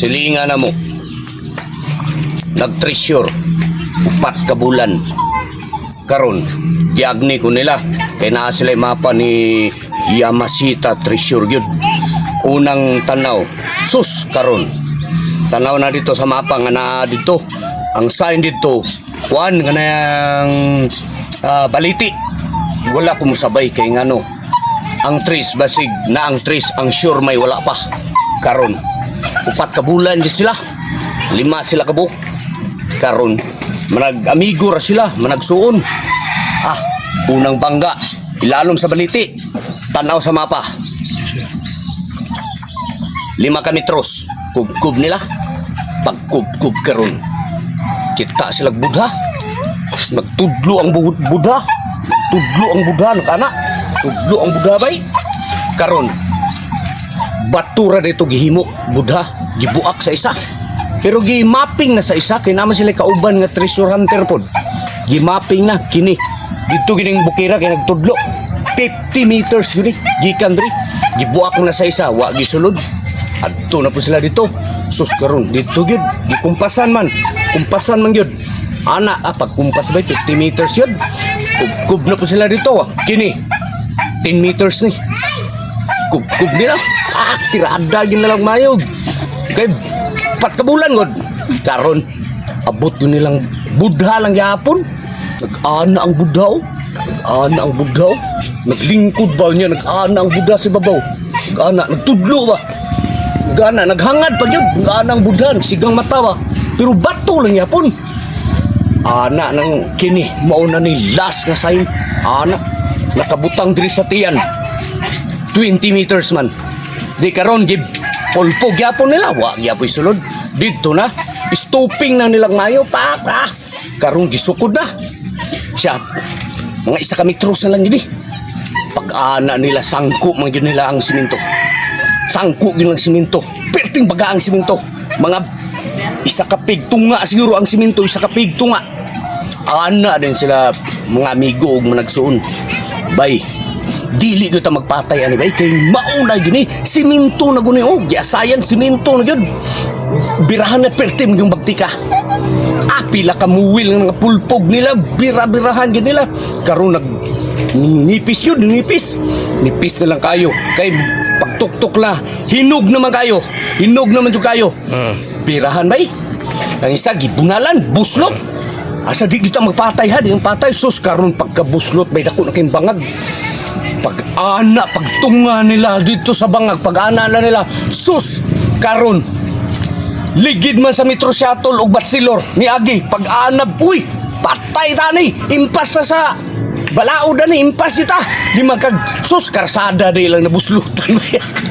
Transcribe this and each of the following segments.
silinga na mo. Nag-treasure. Upat ka bulan. Karon, giagni ko nila. Kaya naa sila mapa ni Yamashita Treasure yun. Unang tanaw. Sus, karon. Tanaw na dito sa mapa nga na dito. Ang sign dito, kuan nga na yung ah, baliti. Wala ko musabay kay ngano. Ang tris basig na ang tris ang sure may wala pa. Karon, upat ka bulan dyan sila. Lima sila kabo. Karon, manag-amigo ra sila, managsuon. Ah, unang bangga, ilalom sa baliti. Tanaw sa mapa. Lima ka metros. Kubkub nila. Pagkubkub karon. Kita sila budha. Nagtudlo ang bu- budha. Tudlo ang budha nakana. Tudlo ang budha bay. Karon. Batura dito gihimo budha gibuak sa isa. Pero gi-mapping na sa isa kay naman sila kauban nga treasure hunter pod. Gi-mapping na kini. Dito gining bukira kay nagtudlo. 50 meters gini gikan diri. Gibuak na sa isa wa gisulod. Adto na po sila dito. Sus karon dito gyud gikumpasan man. Kumpasan man gyud. Ana ah, pagkumpas ba 50 meters yun. Kub-kub na po sila dito. ah. Kini 10 meters ni. Kub-kub nila. Ah, tirada yun na lang mayog. Kay pat kabulan god. Karon abot yun nilang budha lang yapon. Nag-ana ang budha oh. Nag-ana ang budha oh. Naglingkod ba niya? Nag-ana ang budha sa babaw. Nag-ana, nagtudlo ba? Nag-ana, naghangad pa yun. Nag-ana ang budha, sigang mata ba? Pero bato lang yapon. Ana ng kini, mauna ni last nga sign. Ana, nakabutang diri sa tiyan. 20 meters man. Di karon gib pulpo gyapon nila wa gyapoy sulod. Dito na stopping na nilang mayo pa pa. Karon gisukod na. Siya mga isa ka metros na lang gini. Pag ana nila sangko man gyud nila ang simento. Sangko gyud ang simento. Perting baga ang simento. Mga isa ka pigtunga siguro ang simento isa ka pigtunga. Ana din sila mga amigo ug managsuon. Bay, dili gyud ta magpatay ani bay. Kay mauna gini siminto na guni og giasayan siminto na gyud birahan na pertim yung bagtika ah pila ka muwil ng mga pulpog nila. Bira-birahan gyud nila. Karon nag nipis yun nipis. Nipis na lang kayo. Kay pagtuktok la hinog naman kayo. Hinog naman jud kayo. Birahan bay. Ang isa gibunalan buslot. Asa di kita magpatay ha? Di ang patay sus karon pagkabuslot bay. Dako na kayong bangag pag-ana, pagtunga nila dito sa bangag, pag-ana na nila, sus, karon, ligid man sa Metro Shuttle o Batsilor, ni Agi, pag-anab, uy, patay tani, impas na sa balao na ni, impas kita, di magkag, sus, karsada di lang nabuslutan.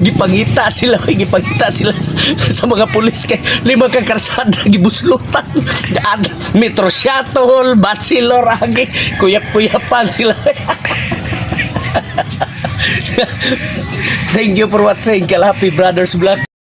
gipangita sila gipangita sila sa, sa mga pulis kay lima ka karsada gibuslutan daan metro shuttle bachelor agi kuyak-kuyapan sila. Thank you for watching. Kalapi Brothers Vlog